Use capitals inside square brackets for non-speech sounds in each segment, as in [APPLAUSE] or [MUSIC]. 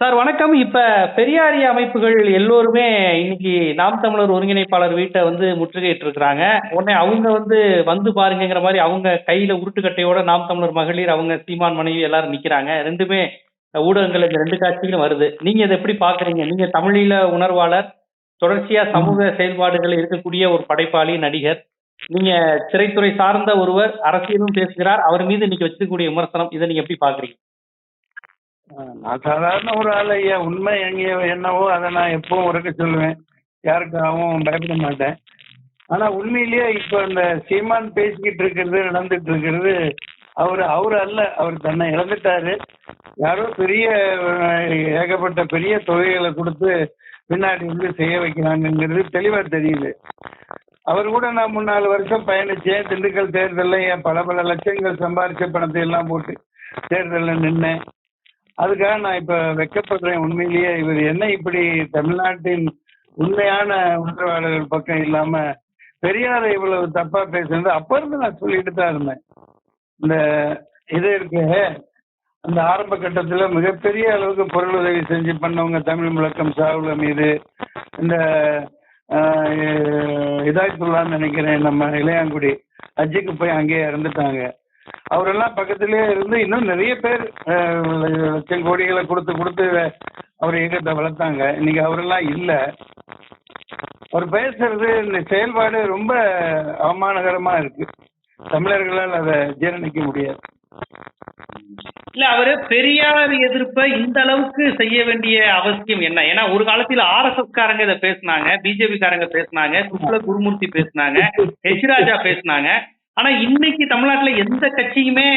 Sir வணக்கம். இப்ப பெரியாரிய அமைப்புகள் எல்லோருமே இன்னைக்கு நாம் தமிழர் ஒருங்கிணைப்பாளர் வீட்டை வந்து முற்றுகையிட்டு இருக்கிறாங்க உடனே அவங்க வந்து வந்து பாருங்கங்கிற மாதிரி அவங்க கையில உருட்டுக்கட்டையோட நாம் தமிழர் மகளிர் அவங்க சீமான் மனைவி எல்லாரும் நிக்கிறாங்க. ரெண்டுமே ஊடகங்கள் இந்த ரெண்டு காட்சிகளும் வருது. நீங்க இதை எப்படி பாக்குறீங்க? நீங்க தமிழீழ உணர்வாளர் தொடர்ச்சியா சமூக செயல்பாடுகள் இருக்கக்கூடிய ஒரு படைப்பாளி நடிகர். நீங்க திரைத்துறை சார்ந்த ஒருவர் அரசியலும் பேசுகிறார். அவர் மீது இன்னைக்கு வச்சிருக்கக்கூடிய விமர்சனம் இதை நீங்க எப்படி பாக்குறீங்க? நான் சாதாரண ஒரு ஆள் ஐயா. உண்மை எங்கேயோ என்னவோ அதை நான் எப்பவும் உறக்க சொல்லுவேன். யாருக்காகவும் பயப்பட மாட்டேன். ஆனா உண்மையிலேயே இப்போ இந்த சீமான் பேசிக்கிட்டு இருக்கிறது நடந்துட்டு இருக்கிறது அவர் அவர் அல்ல. அவர் தன்னை இழந்துட்டாரு. யாரோ பெரிய ஏகப்பட்ட பெரிய தொகைகளை கொடுத்து பின்னாடி வந்து செய்ய வைக்கிறாங்கங்கிறது தெளிவா தெரியுது. அவர் கூட நான் முன்னாலு வருஷம் பயணிச்சேன். திண்டுக்கல் தேர்தலில் என் பல பல லட்சங்கள் சம்பாரிச்ச பணத்தை எல்லாம் போட்டு தேர்தலில் நின்னேன். அதுக்காக நான் இப்ப வெக்கப்படுறேன். உண்மையிலேயே இவர் என்ன இப்படி தமிழ்நாட்டின் உண்மையான உணர்வாளர்கள் பக்கம் இல்லாம பெரியாரை இவ்வளவு தப்பா பேசுறது அப்ப இருந்து நான் சொல்லிட்டு தான் இருந்தேன். இந்த இது இருக்கு. அந்த ஆரம்ப கட்டத்துல மிகப்பெரிய அளவுக்கு பொருள் உதவி செஞ்சு பண்ணவங்க தமிழ் முழக்கம் சாவுல மீது இந்த இதாயத்துள்ளான்னு நினைக்கிறேன் நம்ம இளையாங்குடி. அஜிக்கு போய் அங்கேயே இறந்துட்டாங்க. அவரெல்லாம் பக்கத்திலே இருந்து இன்னும் நிறைய பேர் லட்சம் கோடிகளை கொடுத்து கொடுத்து அவர் இயக்கத்தை வளர்த்தாங்க. இன்னைக்கு அவரெல்லாம் இல்ல. அவர் பேசுறது இந்த செயல்பாடு ரொம்ப அவமானகரமா இருக்கு. தமிழர்களால் அதை ஜீரணிக்க முடியாது. இல்ல அவரு பெரியார் எதிர்ப்பை இந்த அளவுக்கு செய்ய வேண்டிய அவசியம் என்ன? ஏன்னா ஒரு காலத்துல எஸ் காரங்க இதை பேசினாங்க பிஜேபி காரங்க பேசினாங்க சுக்ல குருமூர்த்தி பேசினாங்க ஹெச் ராஜா பேசினாங்க. ஆனா இன்னைக்கு தமிழ்நாட்டுல எந்த கட்சியுமே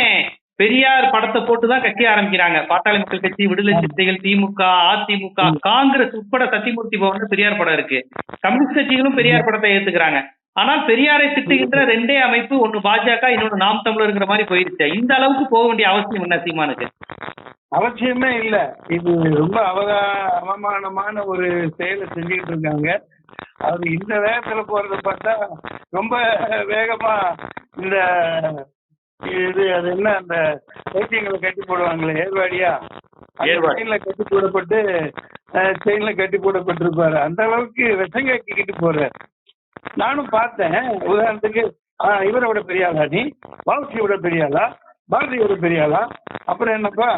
பெரியார் படத்தை போட்டுதான் கட்சி ஆரம்பிக்கிறாங்க. பாட்டாளி மக்கள் கட்சி விடுதலை சிறுத்தைகள் திமுக அதிமுக காங்கிரஸ் உட்பட சத்தியமூர்த்தி பவன்ல பெரியார் படம் இருக்கு. கம்யூனிஸ்ட் கட்சிகளும் பெரியார் படத்தை ஏத்துக்கிறாங்க. ஆனால் பெரியாரை திட்டுகின்ற ரெண்டே அமைப்பு ஒன்னு பாஜக இன்னொன்னு நாம் தமிழர்ங்கிற மாதிரி போயிருச்சு. இந்த அளவுக்கு போக வேண்டிய அவசியம் என்ன சீமானுக்கு? அவசியமே இல்ல. இது ரொம்ப அவகா அவமானமான ஒரு செயலை செஞ்சுக்கிட்டு இருக்காங்க. அவர் இந்த வேகத்துல போறத பார்த்தா ரொம்ப வேகமா இந்த இது அது என்ன அந்த பைத்தியங்களை கட்டி போடுவாங்களே ஏர்வாடியா? ஏர்வாடி. செயின்ல கட்டி போடப்பட்டு செயின்ல கட்டி போடப்பட்டிருப்பாரு. அந்த அளவுக்கு விஷங்காக்கிக்கிட்டு போறாரு. நானும் பார்த்தேன். உதாரணத்துக்கு இவரை விட பெரிய ஆளா நீ? பாவசியை விட பெரிய ஆளா? பாரதியோட பெரிய ஆளா? அப்புறம் என்னப்பா?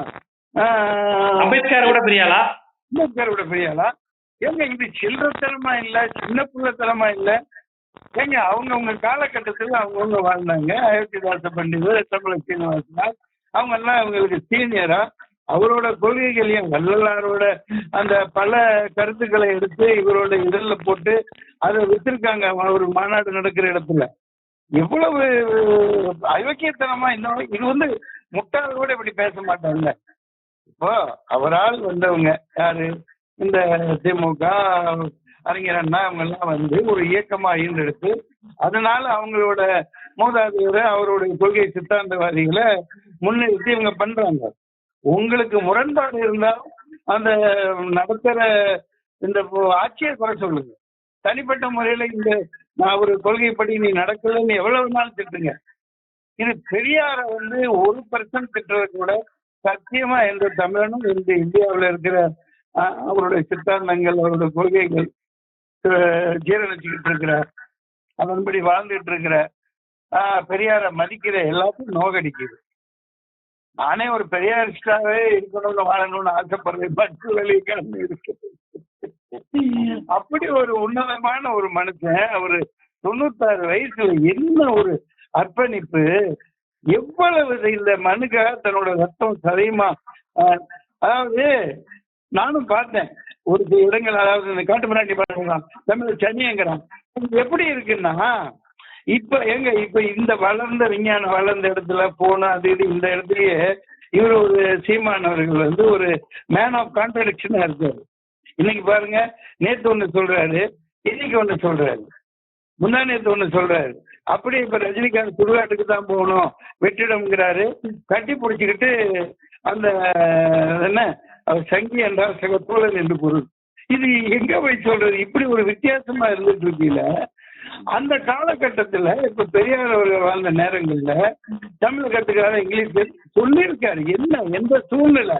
அம்பேத்கர் கூட பெரியாளா அம்பேத்கர் விட பெரிய ஆளா? ஏங்க இது சில்லறத்தனமா இல்ல சின்ன பிள்ளைத்தனமா இல்ல? ஏங்க அவங்கவுங்க காலகட்டத்தில் அவங்கவுங்க வாழ்ந்தாங்க. அயோத்திதாச பண்டிதர் தமிழ சீனிவாசனார். அவங்க எல்லாம் அவங்களுக்கு சீனியரா? அவரோட கொள்கைகளையும் வள்ளலாரோட அந்த பல கருத்துக்களை எடுத்து இவரோட இதழில் போட்டு அதை வித்திருக்காங்க? ஒரு மாநாடு நடக்கிற இடத்துல. எவ்வளவு அயோக்கியத்தனமா இன்னும் இது வந்து முட்டாள் கூட இப்படி பேச மாட்டாங்க. இப்போ அவரால் வந்தவங்க யாரு? இந்த திமுக அறிஞர் அண்ணா அவங்க எல்லாம் வந்து ஒரு இயக்கமா ஈண்டெடுத்து அதனால அவங்களோட மூதாதையரை அவருடைய கொள்கை சித்தாந்தவாதிகளை முன்னிறுத்தி இவங்க பண்றாங்க. உங்களுக்கு முரண்பாடு இருந்தா அந்த நடத்துற இந்த ஆட்சியை குறை சொல்லுங்க. தனிப்பட்ட முறையில இந்த நான் ஒரு கொள்கைப்படி நீ நடக்கலன்னு எவ்வளவு நாள் திட்டுங்க. இது பெரியார வந்து ஒரு பர்சன்ட் திட்டுறது கூட சத்தியமா எந்த தமிழனும் இந்த இந்தியாவில் இருக்கிற அவருடைய சித்தாந்தங்கள் அவருடைய கொள்கைகள் ஜீரணிச்சுக்கிட்டு இருக்கிற அதன்படி வாழ்ந்துட்டு இருக்கிற அஹ், பெரியாரை மதிக்கிற எல்லாத்தையும் நோகடிக்குது. நானே ஒரு பெரியாரிஸ்டாவே இருக்கணும்னு வாழணும்னு ஆசைப்படுறேன் பட்டு வெளியே இருக்கு. அப்படி ஒரு உன்னதமான ஒரு மனுஷன் அவரு தொண்ணூத்தாறு வயசுல என்ன ஒரு அர்ப்பணிப்பு எவ்வளவு இந்த மனுக்காக தன்னோட ரத்தம் சதையுமா? அதாவது நானும் பார்த்தேன். ஒரு சில இடங்கள் அதாவது இந்த காட்டு மிராண்டி பாருங்க தமிழ் சென்னைங்கிறான். எப்படி இருக்குன்னா இப்ப எங்க இப்ப இந்த வளர்ந்த விஞ்ஞானம் வளர்ந்த இடத்துல போன அது இது இந்த இடத்துலயே இவர் ஒரு சீமான் அவர்கள் வந்து ஒரு மேன் ஆஃப் கான்ட்ரடிக்ஷனா இருக்காரு. இன்னைக்கு பாருங்க நேத்து ஒண்ணு சொல்றாரு இன்னைக்கு ஒண்ணு சொல்றாரு. முந்தா நேத்து ஒண்ணு சொல்றாரு. அப்படியே இப்ப ரஜினிகாந்த் சுடுகாட்டுக்கு தான் போகணும் வெற்றிடம்ங்கிறாரு. கட்டி பிடிச்சிக்கிட்டு அந்த என்ன அது சங்கி என்றால் சக தோழர் என்று பொருள். இது எங்க போய் சொல்றது? இப்படி ஒரு வித்தியாசமா இருந்துட்டு இருக்கீங்க. அந்த காலகட்டத்துல இப்ப பெரியார் அவர்கள் வாழ்ந்த நேரங்கள்ல தமிழ் கத்துக்காத இங்கிலீஷ் சொல்லியிருக்காரு. என்ன எந்த சூழ்நிலை?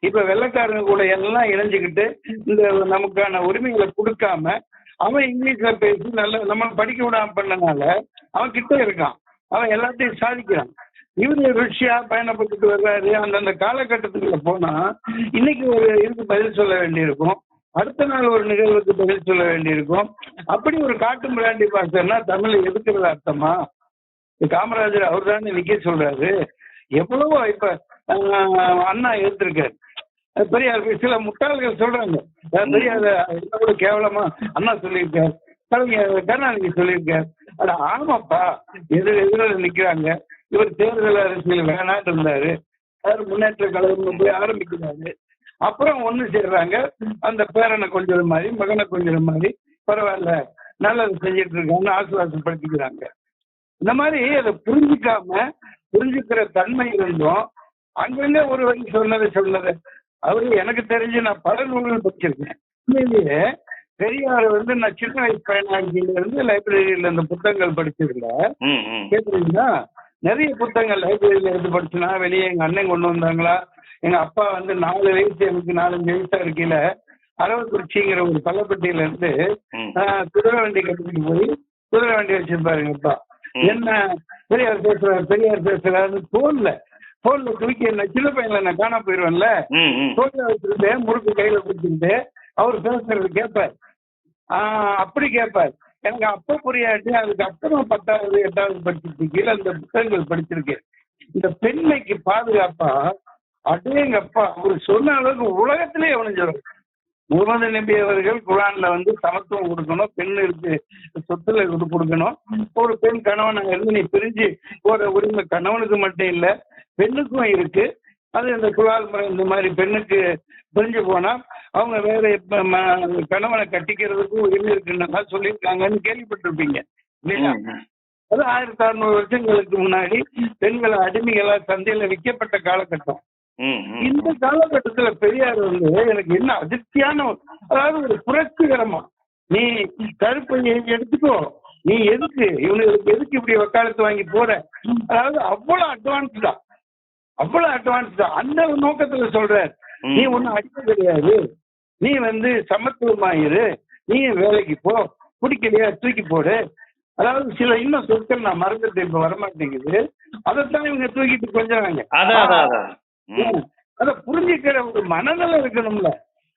இப்ப வெள்ளைக்காரங்க கூட எல்லாம் இணைஞ்சுக்கிட்டு இந்த நமக்கான உரிமைகளை கொடுக்காம அவன் இங்கிலீஷ்ல பேசி நல்ல நம்ம படிக்க விடாம பண்ணனால அவன் கிட்ட இருக்கான். அவன் எல்லாத்தையும் சாதிக்கிறான். இவரு ருஷியா பயணப்பட்டுட்டு வர்றாரு? அந்தந்த காலகட்டத்துக்குள்ள போனா இன்னைக்கு ஒரு இதுக்கு பதில் சொல்ல வேண்டியிருக்கும். அடுத்த நாள் ஒரு நிகழ்வுக்கு பதில் சொல்ல வேண்டியிருக்கும். அப்படி ஒரு காட்டு மிராண்டி பாசன்னா தமிழ் எதுக்குறது அர்த்தமா? காமராஜர் அவர் தானே நிக்க சொல்றாரு. எவ்வளவோ இப்ப அண்ணா எடுத்திருக்காரு. பெரியார் சில முட்டாள்கள் சொல்றாங்க. அஹ் பெரியார் கேவலமா அண்ணா சொல்லியிருக்காரு. கருணாநிதி சொல்லியிருக்காரு. அட ஆமாப்பா. எதிர எதிர நிக்கிறாங்க. இவர் தேர்தல் அரசியல் வேணான்னு இருந்தாரு. அவர் முன்னேற்ற கழகம் போய் ஆரம்பிக்கிறாரு. அப்புறம் ஒண்ணு சேர்றாங்க. அந்த பேரனை கொஞ்சம் மாதிரி மகனை கொஞ்சம் மாதிரி. பரவாயில்ல நல்லது செஞ்சிட்டு இருக்காங்கன்னு ஆசுவாசப்படுத்திக்கிறாங்க. இந்த மாதிரி அதை புரிஞ்சுக்காம புரிஞ்சுக்கிற தன்மை இருந்தும் அங்கங்க ஒரு வரி சொன்னதை சொன்னது. அவரு எனக்கு தெரிஞ்சு நான் பல நூல்கள் படிச்சிருக்கேன். உண்மையிலேயே பெரியார் வந்து நான் சின்ன வயசு பயனாளியில இருந்து லைப்ரரியில இந்த புத்தகங்கள் படிச்சதுல ம். கேக்குறீங்களா? நிறைய புத்தகங்கள் லைப்ரரியில எடுத்து படிச்சுனா வெளியே எங்க அண்ணன் கொண்டு வந்தாங்களா? எங்க அப்பா வந்து நாலு வயசு எனக்கு நாலஞ்சு வயசா இருக்கையில அரவக்குறிச்சிங்கிற ஒரு பள்ளப்பட்டியில இருந்து ம். ஆஹ், குதிரை வண்டி கட்டிட்டு போய் குதிரை வண்டி வச்சிருப்பாரு எங்க அப்பா. என்ன பெரியார் பேசுறாரு பெரியார் பேசுறாரு போன்ல போன்ல தூக்கி என்ன சின்ன பையன்ல நான் காணாம போயிருவேன்ல. தோல்ல வச்சுக்கிட்டு முறுக்கு கையில பிடிச்சிக்கிட்டு அவர் பேசுறது கேட்பார். ஆஹ் அப்படி கேட்பார். எனக்கு அப்ப புரியாட்டி அதுக்கு அப்புறம் பத்தாவது எட்டாவது படிச்சிருக்கு. கீழே அந்த புத்தகங்கள் படிச்சிருக்கேன் இந்த பெண்மைக்கு பாதுகாப்பா? அடேங்கப்பா அவர் சொன்ன அளவுக்கு உலகத்திலே அவனிஞ்சிடும் முகமது நபி அவர்கள் குரான்ல வந்து சமத்துவம் கொடுக்கணும் பெண்ணுக்கு சொத்துல இது கொடுக்கணும். ஒரு பெண் கணவன் இருந்து நீ பிரிஞ்சு போற உரிமை கணவனுக்கு மட்டும் இல்ல பெண்ணுக்கும் இருக்கு. அது இந்த குலால் முறை இந்த மாதிரி பெண்ணுக்கு பிரிஞ்சு போனா அவங்க வேற இப்ப ம- கணவனை கட்டிக்கிறதுக்கும் உரிமை இருக்குன்னு சொல்லியிருக்காங்கன்னு கேள்விப்பட்டிருப்பீங்க. இல்லையா. அது ஆயிரத்தி அறுநூறு வருஷங்களுக்கு முன்னாடி பெண்களை அடிமைகளா சந்தையில விற்கப்பட்ட காலகட்டம். இந்த காலகட்டத்துல பெரியார் வந்து எனக்கு என்ன அதிர்ச்சியான அதாவது ஒரு புரட்சிகரமா நீ கருப்பையை எடுத்துக்கோ நீ எதுக்கு இவனுக்கு எதுக்கு இப்படி வக்காலத்து வாங்கி போற? அதாவது அவ்வளவு அட்வான்ஸ் தான் அவ்வளவு அட்வான்ஸ் அந்த நோக்கத்துல சொல்றார். ம். நீ ஒண்ணும் அடிக்க கிடையாது. நீ வந்து சமத்துவமாயிரு. நீ வேலைக்கு போ. பிடிக்கலையா தூக்கி போடு. அதாவது சில இன்னும் சொற்கள் நான் மறந்துட்டு இப்ப வரமாட்டேங்குது. அதைத்தான் இவங்க தூக்கிட்டு கொஞ்சம் அத புரிஞ்சுக்கிற ஒரு மனநிலை இருக்கணும்ல.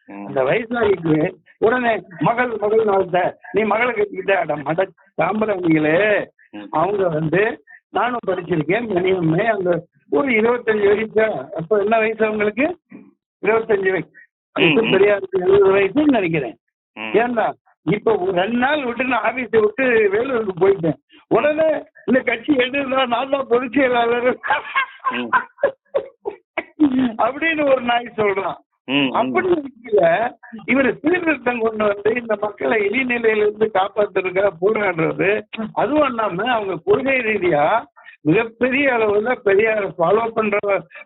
அந்த வயசாகிக்கு உடனே மகள் மகள் வாழ்த்த. நீ மகளை கட்டிக்கிட்ட. அட மட சாம்பிராணிகளே ம். அவங்க வந்து நானும் படிச்சிருக்கேன் மினிமமே அந்த ஒரு இருபத்தஞ்சு வயசா அப்போ என்ன வயசு அவங்களுக்கு இருபத்தஞ்சு வயசு. பெரியாருக்கு எழுபது வயசுன்னு நினைக்கிறேன். ஏன்னா இப்ப ரெண்டு நாள் விட்டு நான் ஆபீஸை விட்டு வேலூருக்கு போயிட்டேன் உடனே இந்த கட்சி எடுந்தா நான் தான் பொதுச் செயலாளர். அப்படின்னு ஒரு நாய் சொல்றான் ம், ம். அப்படி இருக்கல இவர் சீர்திருத்தம் கொண்டு வந்து இந்த மக்களை இழிநிலையில இருந்து காப்பாத்துறதுக்காக போராடுறது அதுவும் இல்லாம அவங்க கொள்கை ரீதியா மிகப்பெரிய அளவுல பெரியார ஃபாலோ பண்ற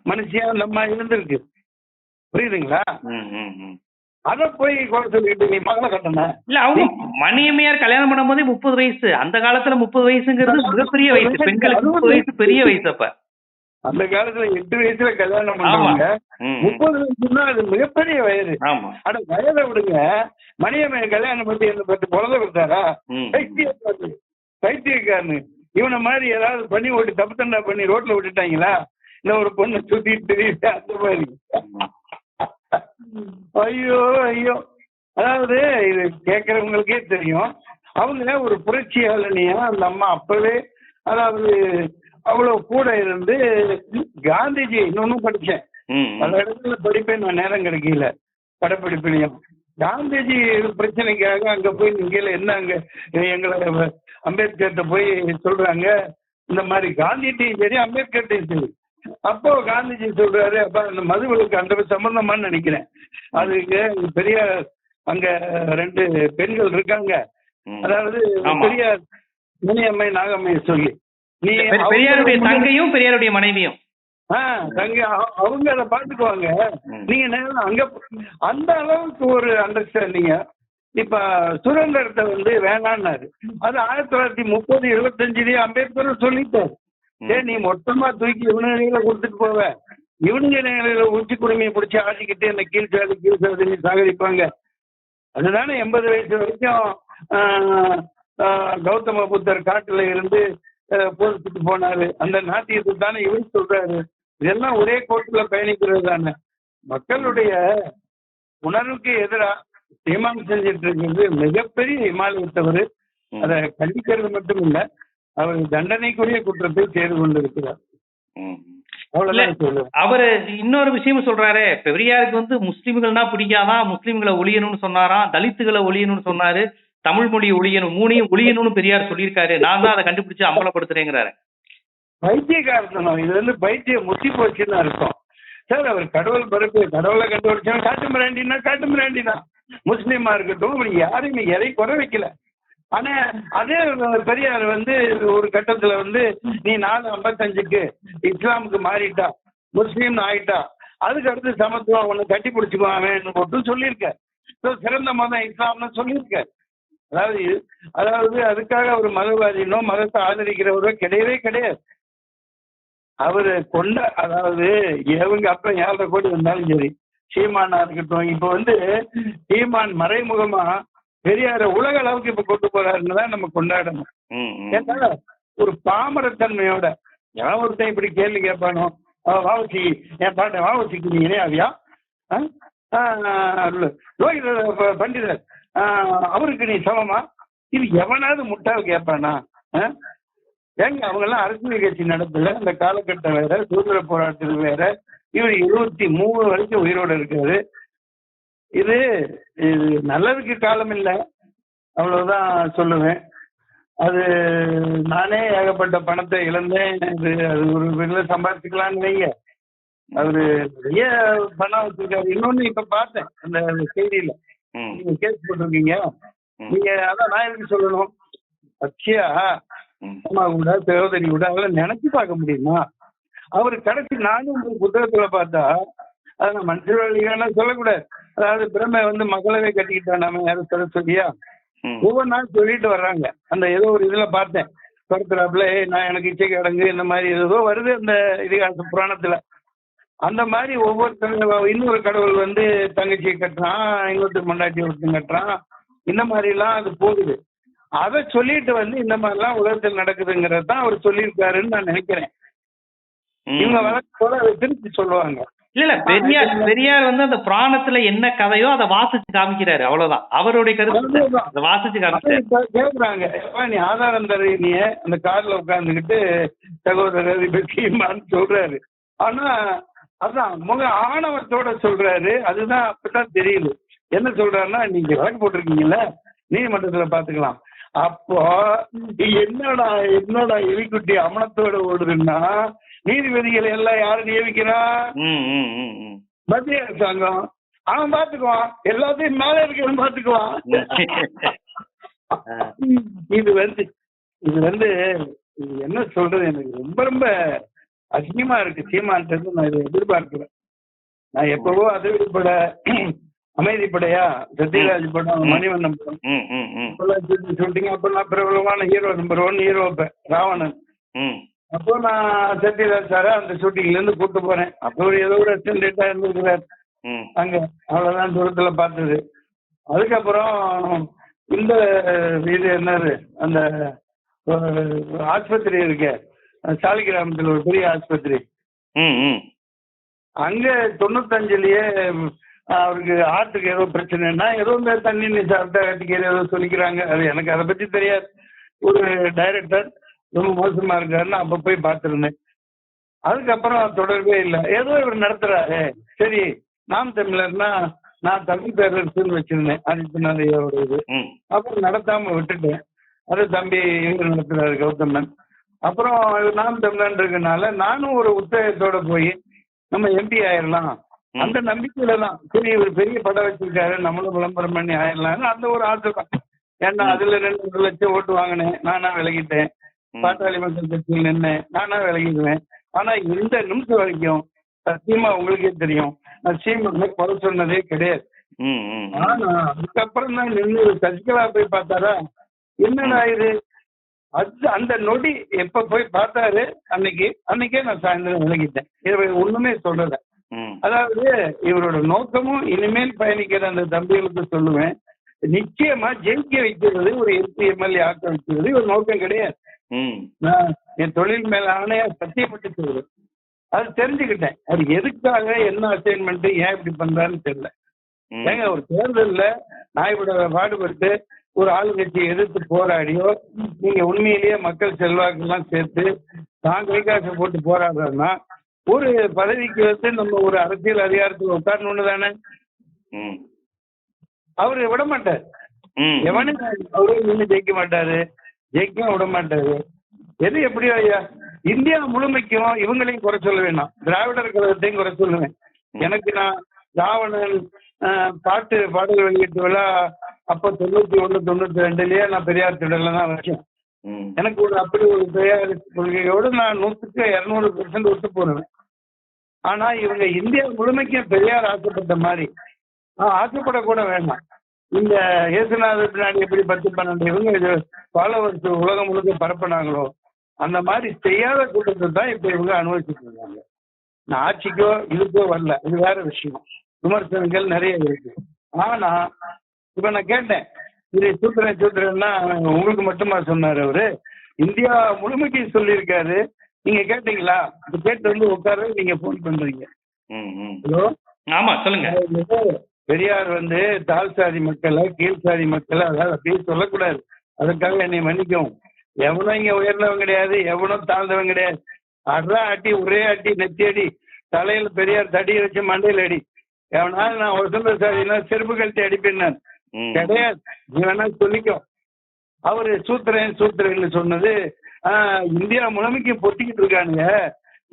மனுஷியா நம்ம இருந்திருக்கு. புரியுதுங்களா. அத போய் குறை சொல்லிட்டு நீ மகளை கட்டண இல்ல அவங்க மணியம்மையார் கல்யாணம் பண்ணும்போதே முப்பது வயசு. அந்த காலத்துல முப்பது வயசுங்கிறது மிகப்பெரிய வயசு. பெண்களுக்கு முப்பது வயசு பெரிய வயசு. அப்ப. அந்த காலத்துல எட்டு வயசுல கல்யாணம் ம். முப்பது வயசுன்னா அது மிகப்பெரிய வயது. ஆமா. அட வயதை விடுங்க. மணியம்மையை கல்யாணம் பண்ணி என்ன பத்தி குழந்தை கொடுத்தாரா. பைத்தியக்காரனு. பைத்தியக்காரனு. இவனை மாதிரி ஏதாவது பண்ணி ஓட்டி தப்பு தண்டா பண்ணி ரோட்ல விட்டுட்டாங்களா? இல்ல ஒரு பொண்ணு சுத்திட்டு தெரியுது அந்த மாதிரி. ஐயோ ஐயோ. அதாவது இது கேட்கறவங்களுக்கே தெரியும். அவங்க ஒரு புரட்சியாளனியா அந்த அம்மா அப்பவே. அதாவது அவ்வளவு கூட இருந்து காந்திஜி இன்னொன்னும் படிச்சேன். பல. இடத்துல படிப்பேன் நான் நேரம் கிடைக்கல. படப்பிடிப்புலையும். காந்திஜி பிரச்சனைக்காக அங்க போய் நீங்க என்ன அங்க எங்களை அம்பேத்கர்கிட்ட போய் சொல்றாங்க? இந்த மாதிரி காந்திட்டையும் சரி அம்பேத்கர்ட்டையும் சரி. அப்போ காந்திஜி சொல்றாரு அப்ப அந்த மதுவிலக்கு அந்த சம்பந்தமான்னு நினைக்கிறேன். அதுக்கு பெரிய அங்க ரெண்டு பெண்கள் இருக்காங்க. அதாவது. பெரியார் முனியம்மை நாகம்மை சொல்லி. நீ பெரியாருடைய தங்கையும் பெரியாருடைய மனைவியும். தங்க அவங்க அதை பாத்துக்குவாங்க. நீங்க நேரம் அங்க அந்த அளவுக்கு ஒரு அண்டர்ஸ்டாண்டிங்க இப்ப சுதந்திரத்தை வந்து வேணான்னாரு. அது ஆயிரத்தி தொள்ளாயிரத்தி முப்பது இருபத்தஞ்சுலயே அம்பேத்கர் சொல்லிட்டாரு. ஏ நீ மொத்தமா தூக்கி இவனுகையில கொடுத்துட்டு போவ. இவனுங்க உச்சி குடுமையை பிடிச்சி ஆடிக்கிட்டு இந்த கீழ் சாதி கீழ் சாதின்னு சாகரிப்பாங்க அதுதானே எண்பது வயசு வரைக்கும் கௌதம புத்தர் காட்டுல இருந்து போதிச்சுட்டு போனாரு. அந்த நாட்டியத்தை தானே இவர் சொல்றாரு. இதெல்லாம் ஒரே கோட்டுல பயணிக்கிறது தானே மக்களுடைய உணர்வுக்கு எதிரா தீர்மானம் செஞ்சிட்டு இருக்கிறது மிகப்பெரிய இமாலயத்தவர் ம். அதை கண்டிக்கிறது மட்டும் இல்ல அவர் தண்டனைக்குரிய குற்றத்தை செய்து கொண்டிருக்கிறார். அவரு இன்னொரு விஷயம் சொல்றாரு. பெரியாருக்கு வந்து முஸ்லிம்கள்னா பிடிக்காதான் முஸ்லிம்களை ஒழியணும்னு சொன்னாராம் தலித்துகளை ஒழியணும்னு சொன்னாரு. தமிழ் மொழி ஒழியணும். மூணையும் ஒழியணும்னு பெரியார் சொல்லியிருக்காரு. நான் தான் அதை கண்டுபிடிச்சு அமலப்படுத்துறேங்கிறாரு பைத்தியக்காரத்தனம். இது வந்து பைத்தியம் முத்தி போச்சுன்னு அர்த்தம். சார் அவர் கடவுள் பிறப்பு கடவுளை கண்டுபிடிச்சா காட்டு மிராண்டினா காட்டு மிராண்டினா முஸ்லீமா இருக்கட்டும் அப்படி யாரையும் எதை குறை வைக்கல. ஆனா அதே பெரியார் வந்து ஒரு கட்டத்துல வந்து நீ நாலு ஐம்பத்தஞ்சுக்கு இஸ்லாமுக்கு மாறிட்டா முஸ்லீம் ஆயிட்டா அதுக்கு அடுத்து சமத்துவம் ஒண்ணு கட்டி பிடிச்சுக்குவாங்கன்னு போட்டு சொல்லியிருக்க சிறந்த மதம் இஸ்லாம்னு சொல்லியிருக்க அதாவது அதாவது அதுக்காக அவர் மதவாதினோ மதத்தை ஆதரிக்கிறவரோ கிடையவே கிடையாது. அவரு கொண்ட அதாவது இவங்க அப்ப ஏழரை கோடி வந்தாலும் சரி சீமானா இருக்கட்டும் இப்ப வந்து சீமான் மறைமுகமா பெரியார உலக அளவுக்கு இப்ப கொண்டு போறாருன்னு தான் நம்ம கொண்டாடணும். ஏன்னா ஒரு பாமரத்தன்மையோட எவன் ஒருத்தன் இப்படி கேள்வி கேட்பானோ வாவசி என் பாட்டை வாவசிக்கு நீ இணையாவியா ஆ? ஆ, லோகித ப- பண்டிதர் அவருக்கு நீ சமமா இது எவனாவது முட்டாள் கேட்பானா? ஏங்க அவங்க எல்லாம் அரசியல் கட்சி நடத்தல அந்த காலகட்டம் வேற சுதந்திர போராட்டத்தில் வேற இவர் இருபத்தி மூணு வரைக்கும் உயிரோட இருக்காரு. இது இது நல்லதுக்கு காலம் இல்லை. அவ்வளவுதான் சொல்லுவேன். அது நானே ஏகப்பட்ட பணத்தை இழந்தேன். இது அது ஒரு வெளில சம்பாதிச்சுக்கலாம்னு வைங்க. அவரு நிறைய பணம் வச்சிருக்காரு. இன்னொன்னு இப்ப பார்த்தேன் அந்த செய்தியில. நீங்க கேஸ் போட்டிருக்கீங்க நீங்க அதான் நான் எதுக்கு சொல்லணும். அம்மா கூட சகோதரி கூட அதெல்லாம் நினைச்சு பார்க்க முடியுமா? அவர் கடைசி நானும் உங்க புத்தகத்துல பார்த்தா அதை நான் மனுஷன் சொல்லக்கூடாது. அதாவது பிரம்மை வந்து மகளவே கட்டிக்கிட்டான் நாம யாரும் சொல்ல சொல்லியா. ஒவ்வொரு நாள் சொல்லிட்டு வர்றாங்க. அந்த ஏதோ ஒரு இதுல பார்த்தேன். பரத்துறாப்புல நான் எனக்கு இச்சைக்கு அடங்கு இந்த மாதிரி ஏதோ வருது அந்த இதிகாச புராணத்துல. அந்த மாதிரி ஒவ்வொருத்தங்க இன்னொரு கடவுள் வந்து தங்கச்சியை கட்டுறான் இன்னொருத்தர் மண்டாட்டி ஒருத்தன் கட்டுறான். இந்த மாதிரி எல்லாம் அது போகுது. அதை சொல்லிட்டு வந்து இந்த மாதிரிலாம் உலகத்தில் நடக்குதுங்கிறது தான் அவர் சொல்லியிருக்காருன்னு நான் நினைக்கிறேன். இவங்க வழக்கோட அதை திருப்பி சொல்லுவாங்க. இல்ல இல்ல பெரியார் பெரியார் வந்து அந்த புராணத்துல என்ன கதையோ அதை வாசிச்சு காமிக்கிறாரு அவ்வளவுதான். அவருடைய கருத்து. அதை வாசிச்சு இப்ப கேக்குறாங்க. நீ ஆதாரம் தருவீங்க அந்த கார்ல உட்கார்ந்துகிட்டு சகோதரர் இப்ப சீமான்னு சொல்றாரு. ஆனா அதான் முக ஆணவத்தோட சொல்றாரு. அதுதான் அப்பதான் தெரியுது. என்ன சொல்றாருன்னா நீங்க வழக்கு போட்டிருக்கீங்கல்ல நீதிமன்றத்துல பாத்துக்கலாம். அப்போ என்னடா என்னடா எலிக்குட்டி அமனத்தோட ஓடுதுன்னா? நீதிபதிகளை எல்லாம் யாரு நியமிக்கிறா. மத்திய அரசாங்கம். அவன் பாத்துக்குவான் எல்லாத்தையும் மேல இருக்கிறவன் பாத்துக்குவான் [LAUGHS] இது வந்து இது வந்து என்ன சொல்றது? எனக்கு ரொம்ப ரொம்ப அசிங்கமா இருக்கு. சீமான்ட்டு நான் இதை எதிர்பார்க்கிறேன். நான் எப்பவோ அதிர்வுப்பட அமைதிப்படையா? சத்யராஜ் படம் மணிவண்ணன் படம். ஷூட்டிங் அப்ப நான் பிரபலமான ஹீரோ நம்பர் ஒன் ஹீரோ இப்ப ராவணன். அப்போ நான் சத்யராஜ் சார அந்த ஷூட்டிங்ல இருந்து கூட்டு போறேன். அப்போ ஒரு ஏதோ ஒரு அசிஸ்டன்டா இருந்திருக்கிறார். அங்க அவ்வளவுதான் தூரத்துல பார்த்தது. அதுக்கப்புறம் இந்த இது என்னது? அந்த ஆஸ்பத்திரி இருக்கு சாலிகிராமத்தில் ஒரு பெரிய ஆஸ்பத்திரி. அங்க தொண்ணூத்தஞ்சுலயே அவருக்கு ஹார்ட்டுக்கு ஏதோ பிரச்சனைன்னா ஏதோ இந்த தண்ணி நீ சாப்பிட்டா கட்டிக்கிற ஏதோ சொல்லிக்கிறாங்க. அது எனக்கு அதை பத்தி தெரியாது. ஒரு டைரக்டர் ரொம்ப மோசமா இருக்காருன்னு அப்ப போய் பார்த்துருந்தேன். அதுக்கப்புறம் தொடர்பே இல்லை. ஏதோ இவர் நடத்துறாரு. சரி நாம் தமிழர்னா நான் தமிழ் பேரரசுன்னு வச்சிருந்தேன். ஆதித்யநாத் ஐயாவோட இது. அப்புறம் நடத்தாம விட்டுட்டேன். அது தம்பி இவர் நடத்துறாரு கௌதமன். அப்புறம் நாம் தமிழன் இருக்கனால நானும் ஒரு உத்தேகத்தோட போய் நம்ம எம்பி ஆயிரலாம். ம். அந்த நம்பிக்கையில தான் சரி இவர் பெரிய படம் வச்சிருக்காரு. நம்மளும் விளம்பரம் பண்ணி ஆயிரலாம்னு அந்த ஒரு ஆசை தான். ஏன்னா அதுல ரெண்டு ஒரு லட்சம் ஓட்டு வாங்கினேன். நானா விலகிட்டேன். பாட்டாளி மக்கள் கட்சியில் நின்னேன். நானா விலகிடுவேன். ஆனா இந்த நிமிஷம் வரைக்கும் சத்தியமா உங்களுக்கே தெரியும். நான் சீமனை குறை சொன்னதே கிடையாது. ஆனா அதுக்கப்புறம் தான் நின்று சசிகலா போய் பார்த்தாரா? என்னடா இது? அது அந்த நொடி எப்ப போய் பார்த்தாரு? அன்னைக்கு. அன்னைக்கே நான் சாயந்தரம் விலகிட்டேன். இவர் ஒண்ணுமே ம் அதாவது இவரோட நோக்கமும் இனிமேல் பயணிக்கிற அந்த தம்பிகளுக்கு சொல்லுவேன். நிச்சயமா ஜெயிக்க வைக்கிறது ஒரு எம்பி எம்எல்ஏ ஆக்க வைக்கிறது ஒரு நோக்கம் கிடையாது. நான் என் தொழில் மேல ஆணையா சத்தியப்பட்டு சொல்றேன். அது தெரிஞ்சுக்கிட்டேன். அது எதுக்காக என்ன அசைன்மெண்ட் ஏன் இப்படி பண்றாருன்னு தெரியல. ஏங்க ஒரு தேர்தல்ல நான் இப்படி பாடுபட்டு ஒரு ஆளுங்கட்சியை எதிர்த்து போராடியோ நீங்க உண்மையிலேயே மக்கள் செல்வாக்கெல்லாம் சேர்த்து தான் கை காசு போட்டு போராடுறோம்னா ஒரு பதவிக்கு வந்து நம்ம ஒரு அரசியல் அதிகாரத்தில் உட்காரணும்னு தானே? அவரு விட மாட்டார். எவனும் அவரு நின்று ஜெயிக்க மாட்டாரு. ஜெயிக்கவும் விட மாட்டாரு. எது எப்படியோ ஐயா? இந்தியா முழுமைக்கும் இவங்களையும் குறை சொல்ல வேணாம். திராவிடர் கழகத்தையும் குறை சொல்லுவேன். எனக்கு நான் ராவணன் பாட்டு பாடல் வெளியீட்டு விழா அப்போ தொண்ணூத்தி ஒண்ணு தொண்ணூத்தி ரெண்டுலயே நான் பெரியார் திடல தான் வச்சேன். எனக்கு ஒரு அப்படி ஒரு பெரியார் கொள்கையோடு நான் நூற்றுக்கு இரநூறு பெர்சன்ட் ஒத்து போடுவேன் ஆனா இவங்க இந்தியா முழுமைக்கும் பெரியார் ஆசைப்பட்ட மாதிரி. ஆசைப்பட ஆசைப்படக்கூட வேண்டாம். இந்த இயேசுநாதர் பின்னாடி எப்படி பத்து பன்னெண்டு இவங்க இது ஃபாலோவர்ஸ் உலகம் முழுக்க பரப்புனாங்களோ அந்த மாதிரி செய்யாத கூட்டத்தை தான் இப்ப இவங்க அனுபவிச்சுட்டு இருக்காங்க. நான் ஆட்சிக்கோ இதுக்கோ வரல. இது வேற விஷயம். விமர்சனங்கள் நிறைய இருக்கு. ஆனா இப்ப நான் கேட்டேன். இது சூத்திரன் சூத்திரன்னா உங்களுக்கு மட்டுமா சொன்னார் அவரு? இந்தியா முழுமைக்கு சொல்லியிருக்காரு. நீங்க கேட்டீங்களா? கேட்டு வந்து உட்கார நீங்க ஃபோன் பண்றீங்க. ஹலோ? ஆமா சொல்லுங்க. பெரியார் வந்து தாழ் சாதி மக்களை கீழ் சாதி மக்களை அதாவது அப்படியே சொல்லக்கூடாது. அதுக்காக என்னை மன்னிக்கவும். எவனும் இங்க உயர்ந்தவன் கிடையாது எவனும் தாழ்ந்தவன் கிடையாது. அட்ரா அடி ஒரே அடி நெத்தி அடி. தலையில பெரியார் தடி வச்சு மண்டையில அடி. எவனாலும் நான் வசந்த சாதினா செருப்பு கழட்டி அடிப்பேன் நான் கிடையாது. நீ வேணா சொல்லிக்கோ. அவரு சூத்திரன் சூத்திரன்னு சொன்னது இந்தியா முழுமைக்கு பொத்திக்கிட்டு இருக்கானுங்க.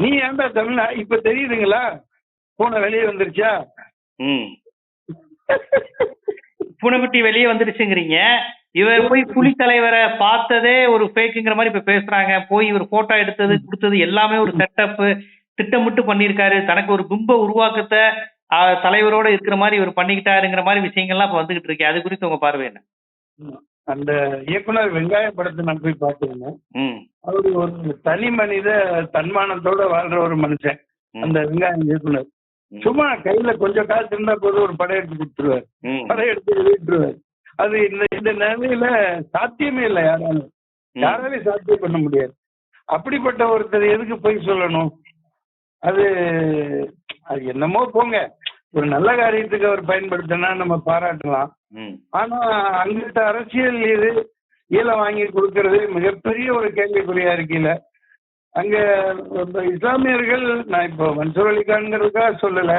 நீ ஏன்டா தமிழ்நா இப்ப தெரியுதுங்களா? பூனை வெளியே வந்துருச்சா? பூனைக்குட்டி வெளியே வந்துருச்சுங்கிறீங்க. இவர் போய் புலி தலைவரை பார்த்ததே ஒரு ஃபேக்குங்கிற மாதிரி இப்ப பேசுறாங்க. போய் இவர் போட்டோ எடுத்தது கொடுத்தது எல்லாமே ஒரு செட்டப் திட்டமிட்டு பண்ணியிருக்காரு. தனக்கு ஒரு பிம்ப உருவாக்கத்தை தலைவரோட இருக்கிற மாதிரி இவர் பண்ணிக்கிட்டாருங்கிற மாதிரி விஷயங்கள்லாம் இப்ப வந்துகிட்டு இருக்கு. அது குறித்து உங்க பார்வை என்ன? அந்த இயக்குனர் வெங்காய படத்தை நான் போய் பார்த்துருந்தேன். அவரு ஒரு தனி மனித தன்மானத்தோட வாழ்ற ஒரு மனுஷன். அந்த வெங்காயம் இயக்குனர். சும்மா கையில கொஞ்சம் காசு இருந்தா போதும் ஒரு படம் எடுத்து கொடுத்துருவார். படம் எடுத்து வெளியிட்டுருவார் அது இந்த இந்த நிலையில சாத்தியமே இல்லை யாராலும். யாராலையும் சாத்தியம் பண்ண முடியாது. அப்படிப்பட்ட ஒருத்தர் எதுக்கு போய் சொல்லணும்? அது அது என்னமோ போங்க. ஒரு நல்ல காரியத்துக்கு அவர் பயன்படுத்தினா நம்ம பாராட்டலாம். ஆனா அங்கிட்ட அரசியல் இது ஈழ வாங்கி கொடுக்கறது மிகப்பெரிய ஒரு கேள்விக்குறியா இருக்கையில அங்க இஸ்லாமியர்கள் நான் இப்போ மன்சூர் அலிகான்ங்கிறதுக்காக சொல்லல.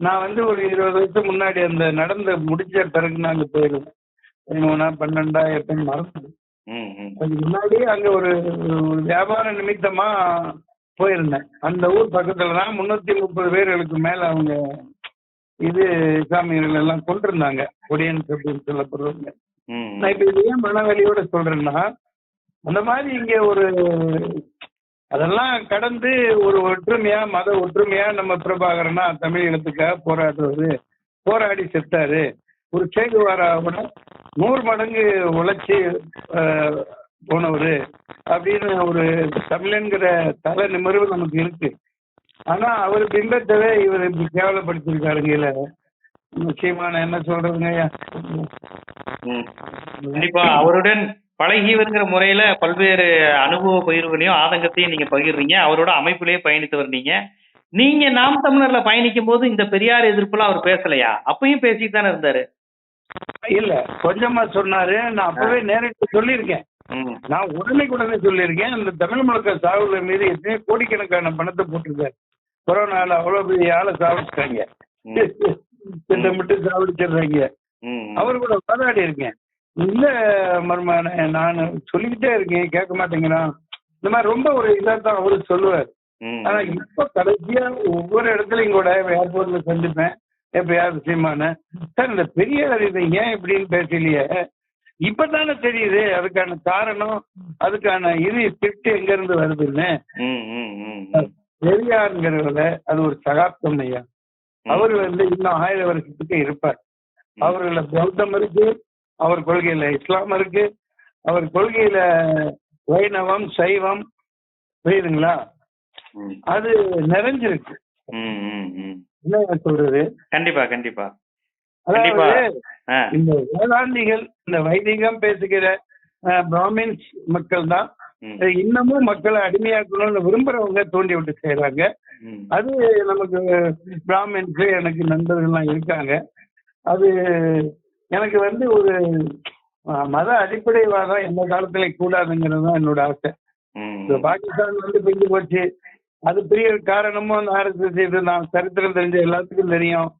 நான் வந்து ஒரு இருபது வருஷம் முன்னாடி அந்த நடந்த முடிச்ச பிறகு நாங்க போயிருந்தோம் பதிமூணா பன்னெண்டா எப்பன்னு மறந்து ம் ம். அதுக்கு முன்னாடி அங்க ஒரு ஒரு வியாபார நிமித்தமா போயிருந்தேன். அந்த ஊர் பக்கத்துல தான் முன்னூத்தி முப்பது பேர்களுக்கு மேல அவங்க இது இஸ்லாமியர்கள் எல்லாம் கொண்டிருந்தாங்க ஒடியன்ஸ் அப்படின்னு சொல்லப்படுறவங்க. நான் இப்ப இது ஏன் மனவெளியோட சொல்றேன்னா அந்த மாதிரி இங்க ஒரு அதெல்லாம் கடந்து ஒரு ஒற்றுமையா மத ஒற்றுமையா நம்ம பிரபாகரனா தமிழ் இனத்துக்காக போராடுறது போராடி செத்தாரு. ஒரு சேகுவாராவோட நூறு மடங்கு உழைச்சி போனவரு அப்படின்னு ஒரு தமிழன்கிற தலை நிமிர்வு நமக்கு இருக்கு. ஆனா அவர் பிம்பத்தவே இவர் இப்படி கேவலப்படுத்திருக்காருங்க இல்ல நான் என்ன சொல்றதுங்க. கண்டிப்பா அவருடன் பழகியவருங்கிற முறையில பல்வேறு அனுபவ பகிர்வுகளையும் ஆதங்கத்தையும் நீங்க பகிர்றீங்க. அவரோட அமைப்பிலேயே பயணித்து வர்றீங்க நீங்க நாம் தமிழர்ல பயணிக்கும் போது இந்த பெரியார் எதிர்ப்புலாம் அவர் பேசலையா? அப்பயும் பேசிட்டு தானே இருந்தாரு. இல்ல கொஞ்சமா சொன்னாரு. நான் அப்பவே நேரிட்டு சொல்லியிருக்கேன். நான் உடனே சொல்லியிருக்கேன். இந்த தமிழ் முழக்க சாவுல மீது எத்தனையோ கோடிக்கணக்கான பணத்தை போட்டிருக்காரு. கொரோனால அவ்வளவு பெரிய ஆளை சாவிச்சிட்டாங்க ம். திட்டமிட்டு சாவடிச்சிடுறாங்க. ம் அவரு கூட போராடி இருக்கேன். இல்ல மருமான நான் சொல்லிக்கிட்டே இருக்கேன் கேட்க மாட்டேங்கிறான். இந்த மாதிரி ரொம்ப ஒரு இதா தான் அவரு சொல்லுவார். ஆனா இப்ப கடைசியா ஒவ்வொரு இடத்துலயும் கூட ஏர்போர்ட்ல சந்திப்பேன் எப்பயாவது விஷயமான சார் இந்த பெரியார் இதை ஏன் இப்படின்னு பேசலையே? இப்பதானே தெரியுது அதுக்கான காரணம் அதுக்கான இது ஸ்கிரிப்ட் எங்க இருந்து வருதுன்னு. பெரியாருங்கிறதுல அது ஒரு சகாப்தம் ஐயா. அவர் வந்து இன்னும் ஆயிரம் வருஷத்துக்கு இருப்பார். அவர்கள பௌத்தம் இருக்கு அவர் கொள்கையில இஸ்லாம் இருக்கு அவர் கொள்கையில வைணவம் சைவம் புரியுதுங்களா. அது நிறைஞ்சிருக்கு. என்ன சொல்றது கண்டிப்பா கண்டிப்பா. இந்த வேதாந்திகள் இந்த வைதிகம் பேசுகிற பிராமின்ஸ் மக்கள் தான் இன்னமும் மக்களை அடிமையாக்கணும்னு விரும்புறவங்க தூண்டி விட்டு செய்யறாங்க. அது நமக்கு பிராமின்ஸ் எனக்கு நண்பர்கள்லாம் இருக்காங்க. அது எனக்கு வந்து ஒரு மத அடிப்படைவாதம் எந்த காலத்துல கூடாதுங்கிறது தான் என்னோட ஆசை. இப்ப பாகிஸ்தான் வந்து பிரிஞ்சு போச்சு. அது பெரிய காரணமும் அந்த ஆர்எஸ்எஸ் இது நான் சரித்திரம் தெரிஞ்ச எல்லாத்துக்கும் தெரியும்.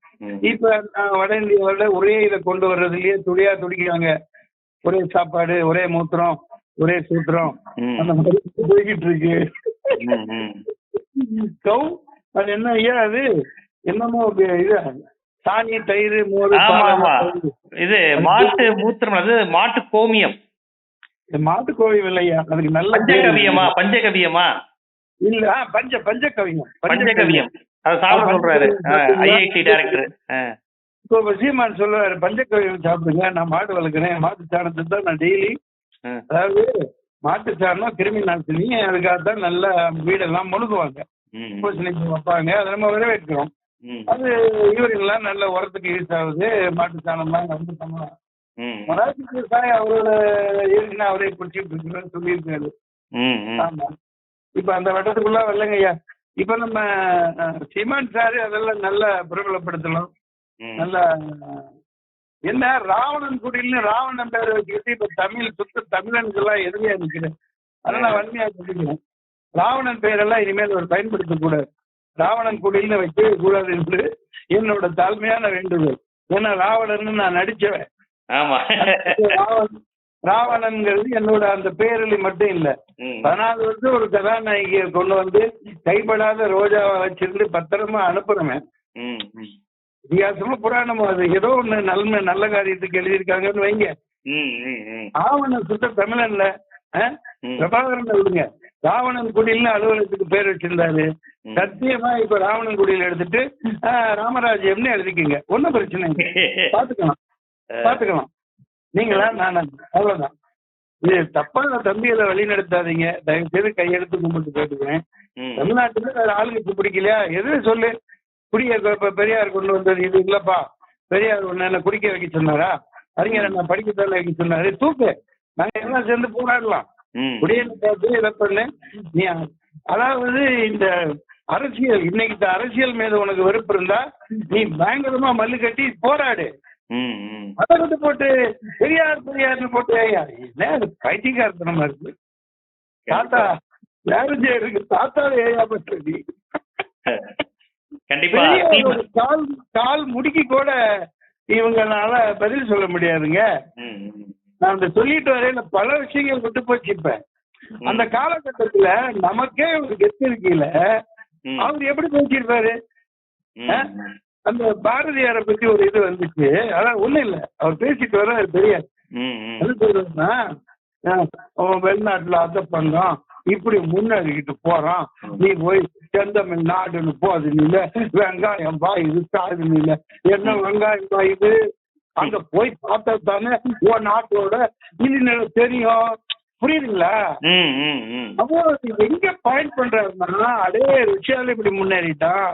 இப்ப வட இந்தியாவோட ஒரே இதை கொண்டு வர்றதுலயே துடியா துடிக்கிறாங்க ஒரே சாப்பாடு ஒரே மூத்திரம். ஒரே சூத்திரம். அந்த மாதிரி போய்கிட்டு இருக்கு. கவு அது என்ன ஐயா அது? என்னமோ இது. சாணி தயிர் மோர். இது மாட்டு மூத்திரம் அது மாட்டு கோமியம். இது மாட்டுக்கோழி இல்லையா? அதுக்கு நல்ல. பஞ்சகவியமா பஞ்சகவியமா இல்ல ஆ, பஞ்ச பஞ்சகவியம் பஞ்சகவியம் அது சாப்பிட சொல்றாரு. ஐஐடி டைரக்டர் இப்போ சீமான் சொல்லுவாரு பஞ்சகவியம் சாப்பிடுங்க நான் மாடு வளர்க்குறேன் மாட்டு சாணத்தை தான் நான் டெய்லி அதாவது மாட்டு சாணம் கிருமி நாசினி அதுக்காக தான் நல்ல வீடெல்லாம் முழுகுவாங்க. பூசணிக்கு வைப்பாங்க அதை நம்ம வரவேற்கிறோம் அது யூரின்லாம் நல்ல உரத்துக்கு யூஸ் ஆகுது மாட்டு சாணம்லாம் வந்து பண்ணலாம் மராட்டி விவசாயம் அவரோட யூரின் அவரே குடிச்சிட்டு இருக்கிறேன்னு சொல்லியிருக்காரு. ஆமா. இப்ப அந்த வட்டத்துக்குள்ள வரலங்க ஐயா. இப்ப நம்ம சீமான் சாரு அதெல்லாம் நல்லா பிரபலப்படுத்தலாம் நல்ல என்ன ராவணன் குடில்னு ராவணன் பேரை வச்சுக்கிட்டு இப்ப தமிழ் சுத்த தமிழனுக்கெல்லாம் எதிரியா நிக்கிறேன் அதெல்லாம் வன்மையா சொல்லிக்கிறேன் ராவணன் பெயரெல்லாம் இனிமேல் அவர் பயன்படுத்தக்கூடாது. ராவணன் குடில்னு வைக்கவே கூடாது என்று என்னோட தாழ்மையான வேண்டுகோள். ஏன்னா ராவணன் நான் நடிச்சவன். ஆமா. ராவணன் ராவணன்ங்கிறது என்னோட அந்த பேரலி மட்டும் இல்ல. பதினாலு வருஷம் ஒரு கதாநாயகியை கொண்டு வந்து கைப்படாத ரோஜாவை வச்சிருந்து பத்திரமா அனுப்புறவன். ம், ம். வித்தியாசமா புராணமும் அது. ஏதோ ஒண்ணு நல்ல நல்ல காரியத்துக்கு எழுதியிருக்காங்கன்னு வைங்க. ராவணன் சுத்த தமிழன்ல. பிரபாகரன் விடுங்க ராவணன் குடில்னு அலுவலகத்துக்கு பேர் வச்சிருந்தாரு. சத்தியமா இப்ப ராவணன் குடியில் எடுத்துட்டு ராமராஜ்யம்னு எழுதிக்கங்க. ஒன்னும் பிரச்சனை இல்லை. [LAUGHS] பாத்துக்கலாம். பாத்துக்கலாம். நீங்களா நான் அவ்வளவுதான். இது தப்பா தம்பிகளை வழி நடத்தாதீங்க. தயவு செய்து கையெடுத்து கும்பிட்டு கேட்டுக்கிறேன். தமிழ்நாட்டுல வேற ஆளுங்களுக்கு பிடிக்கலையா? எது சொல்லு? குடிய இப்ப பெரியார் கொண்டு வந்தது இது இல்லப்பா. பெரியார் ஒண்ணு என்ன குடிக்க வைக்க சொன்னாரா? அறிஞர் என்ன படிக்கத்தானே வைக்க சொன்னாரு. தூக்கு. நாங்க எல்லாம் சேர்ந்து போராடலாம். ம். குடியரசு பார்த்து இதை பண்ணு. நீ அதாவது இந்த அரசியல் இன்னைக்கு இந்த அரசியல் மீது உனக்கு வெறுப்பு இருந்தா நீ பயங்கரமா மல்லு கட்டி போராடு. அதை வந்து போட்டு பெரியார் பெரியார்னு போட்டு என்ன அது பைத்தியக்காரத்தனமா இருக்கு? தாத்தா யாரும் இருக்கு தாத்தா ஏயா பண்றது. [LAUGHS] கண்டிப்பா கால் கால் முடுக்கி கூட இவங்கனால பதில் சொல்ல முடியாதுங்க. நான் அந்த சொல்லிட்டு வரையில பல விஷயங்கள் விட்டு போச்சு இப்ப அந்த காலகட்டத்துல நமக்கே ஒரு கெத்து இருக்கையில. அவர் எப்படி பேசியிருப்பாரு? அந்த பாரதியாரை பத்தி ஒரு இது வந்துச்சு. அதான் ஒண்ணும் இல்ல. அவர் பேசிட்டு வர ம். என்ன சொல்றதுன்னா வெளிநாட்டுல அதை பண்றான் இப்படி முன்னேறிக்கிட்டு போறான். நீ போய் செந்தமிழ் நாடுன்னு போது நீல வெங்காயம் பாயுது சாது நீல என்ன வெங்காயம் பாயுது அங்க போய் பார்த்தா தானே உன் நாட்டோட இது தெரியும். புரியுதுங்களா. அப்போ இது எங்க பாயிண்ட் பண்றாருன்னா அடே ருஷ்யால இப்படி முன்னேறிட்டான்.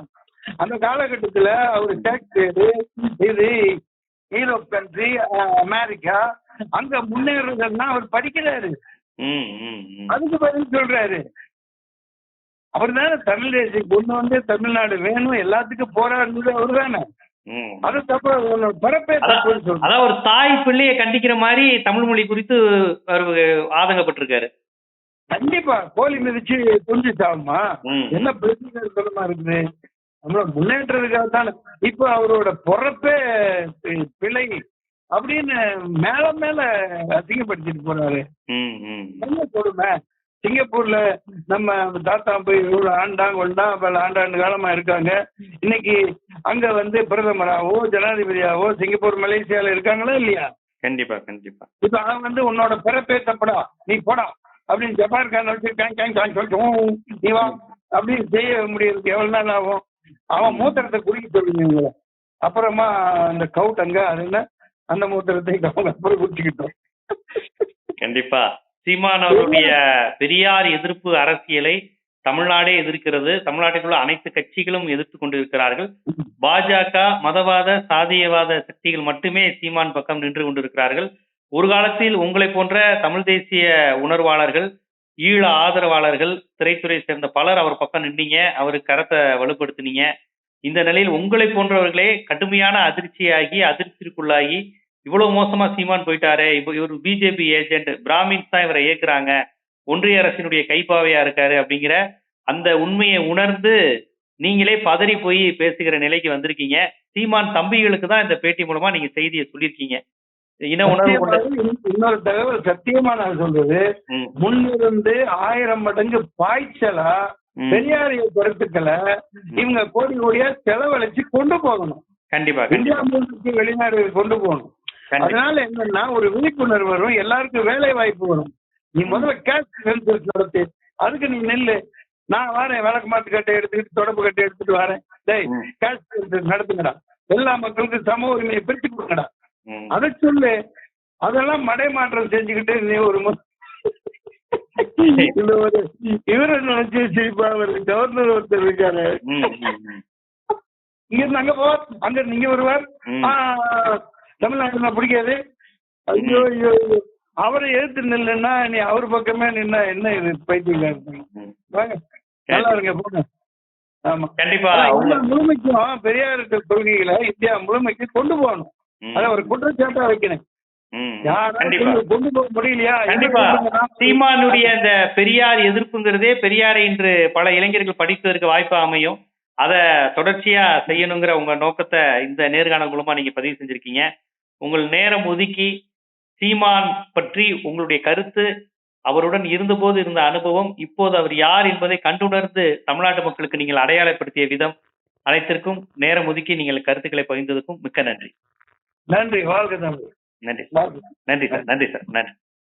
அந்த காலகட்டத்துல அவரு ஷேக்ஸ்பியரு இது யூரோப் கண்ட்ரி அமெரிக்கா அங்க முன்னேறதுன்னா அவர் படிக்கிறாரு. அதுக்கு பதில் சொல்றாரு. அவர் தானே தமிழ் தேசியம் கொண்டு வந்து தமிழ்நாடு வேணும் எல்லாத்துக்கும் போராடுறது அவர் தானே. அது தப்பு உன்னோட பிறப்பே அதான் ஒரு தாய் பிள்ளைய கண்டிக்கிற மாதிரி தமிழ் மொழி குறித்து அவர் ஆதங்கப்பட்டிருக்காரு. கண்டிப்பா கோழி மிதிச்சு குஞ்சு சாகுமா. என்ன பிரச்சனை இருக்குது? நம்மளோட முன்னேற்றத்துக்காக தானே இப்ப அவரோட பொறப்பே பிழை அப்படின்னு மேல மேல அசிங்கப்படுத்திட்டு போறாரு. ம், ம். என்ன கொடுமை? சிங்கப்பூர்ல நம்ம தாத்தா போய் இவ்வளவு ஆண்டாங்க கொண்டா பல ஆண்டாண்டு காலமா இருக்காங்க. இன்னைக்கு அங்க வந்து பிரதமராவோ ஜனாதிபதியாவோ சிங்கப்பூர் மலேசியால இருக்காங்களா இல்லையா? கண்டிப்பா கண்டிப்பா. இப்ப அவன் வந்து உன்னோட பிறப்பே தப்படா நீ போடா அப்படின்னு ஜப்பான் காரன் வச்சு கேங் கேங் கேங் சொல்லிட்டு நீ வா. அப்படின்னு செய்ய முடியறதுக்கு எவ்வளவு நாள் ஆகும்? அவன் மூத்திரத்தை குடிக்க சொல்லுங்க இவங்களை. அப்புறமா அந்த கவுட் அங்க அது என்ன? அந்த மூத்திரத்தை அவங்க கண்டிப்பா. சீமான் அவருடைய பெரியார் எதிர்ப்பு அரசியலை தமிழ்நாடே எதிர்க்கிறது. தமிழ்நாட்டில் உள்ள அனைத்து கட்சிகளும் எதிர்த்து கொண்டிருக்கிறார்கள். பாஜக மதவாத சாதியவாத சக்திகள் மட்டுமே சீமான் பக்கம் நின்று கொண்டிருக்கிறார்கள். ஒரு காலத்தில் உங்களை போன்ற தமிழ் தேசிய உணர்வாளர்கள் ஈழ ஆதரவாளர்கள் திரைத்துறை சேர்ந்த பலர் அவர் பக்கம் நின்னீங்க அவருக்கு கரத்தை வலுப்படுத்தினீங்க. இந்த நிலையில் உங்களை போன்றவர்களே கடுமையான அதிர்ச்சியாகி அதிர்ச்சிக்குள்ளாகி இவ்வளவு மோசமா சீமான் போயிட்டாரே இப்போ இவர் பிஜேபி ஏஜென்ட் பிராமின்ஸ் தான் இவரை ஏக்குறாங்க ஒன்றிய அரசினுடைய கைப்பாவையா இருக்காரு அப்படிங்கிற அந்த உண்மையை உணர்ந்து நீங்களே பதறி போய் பேசுகிற நிலைக்கு வந்திருக்கீங்க சீமான் தம்பிகளுக்கு தான் இந்த பேட்டி மூலமா நீங்க செய்தியை சொல்லியிருக்கீங்க இன உணர்வு இன்னொரு தகவல் சத்தியமா நான் சொல்றது முன்னிருந்து ஆயிரம் மடங்கு பாய்ச்சலா. பெரியாரிய கருத்துக்களை இவங்க கோடி கோடியா செலவழிச்சு கொண்டு போகணும். கண்டிப்பா இந்தியா முழுக்க வெளிநாடு கொண்டு போகணும். அதனால என்னன்னா ஒரு விழிப்புணர்வு வரும் எல்லாருக்கும் வேலை வாய்ப்பு வரும். நீ முதல்ல கேஷ் சென்சஸ் நடத்து. அதுக்கு நீ நெல்லு. நான் வரேன் விளக்கு மாட்டு கட்டை எடுத்துக்கிட்டு தொடப்பு கட்டை எடுத்துட்டு வரேன். டேய். கேஷ் சென்சஸ் நடத்துங்கடா. எல்லா மக்களுக்கும் சம உரிமையை பிரிச்சு கொடுங்கடா. அதை சொல்லு. அதெல்லாம் மடைமாற்றம் செஞ்சுக்கிட்டு நீ ஒரு [LAUGHS] இவரை நினைச்சு சிரிப்பா கவர்னர் ஒருத்தர் இருக்காரு. இங்க இருந்து அங்க போவார். அங்க இங்க வருவார். தமிழ்நாட்டுல நான் பிடிக்காது. ஐயோ ஐயோ. அவரை எதிர்த்து நில்லுன்னா நீ அவர் பக்கமே நின்னா என்ன இது பைத்தியம். வாங்க. நல்லா இருங்க போங்க. ஆமா. கண்டிப்பா முழுமைக்கும் பெரியார் கொள்கைகளை இந்தியா முழுமைக்கு கொண்டு போகணும். அதை ஒரு குற்றச்சாட்டா வைக்கணும் சீமானுடைய இந்த பெரியார் எதிர்ப்புங்கிறதே பெரியாரை இன்று பல இளைஞர்கள் படிப்பதற்கு வாய்ப்பு அமையும். அத தொடர்ச்சியா செய்யணுங்கிற உங்க நோக்கத்தை இந்த நேர்காணல் மூலமா நீங்க பதிவு செஞ்சிருக்கீங்க. உங்கள் நேரம் ஒதுக்கி சீமான் பற்றி உங்களுடைய கருத்து அவருடன் இருந்தபோது இருந்த அனுபவம் இப்போது அவர் யார் என்பதை கண்டுணர்ந்து தமிழ்நாட்டு மக்களுக்கு நீங்கள் அடையாளப்படுத்திய விதம் அனைத்திற்கும் நேரம் ஒதுக்கி நீங்கள் கருத்துக்களை பகிர்ந்ததுக்கும் மிக்க நன்றி. நன்றி. வாழ்க தமிழ். நன்றி. நன்றி சார். நன்றி சார். நன்றி.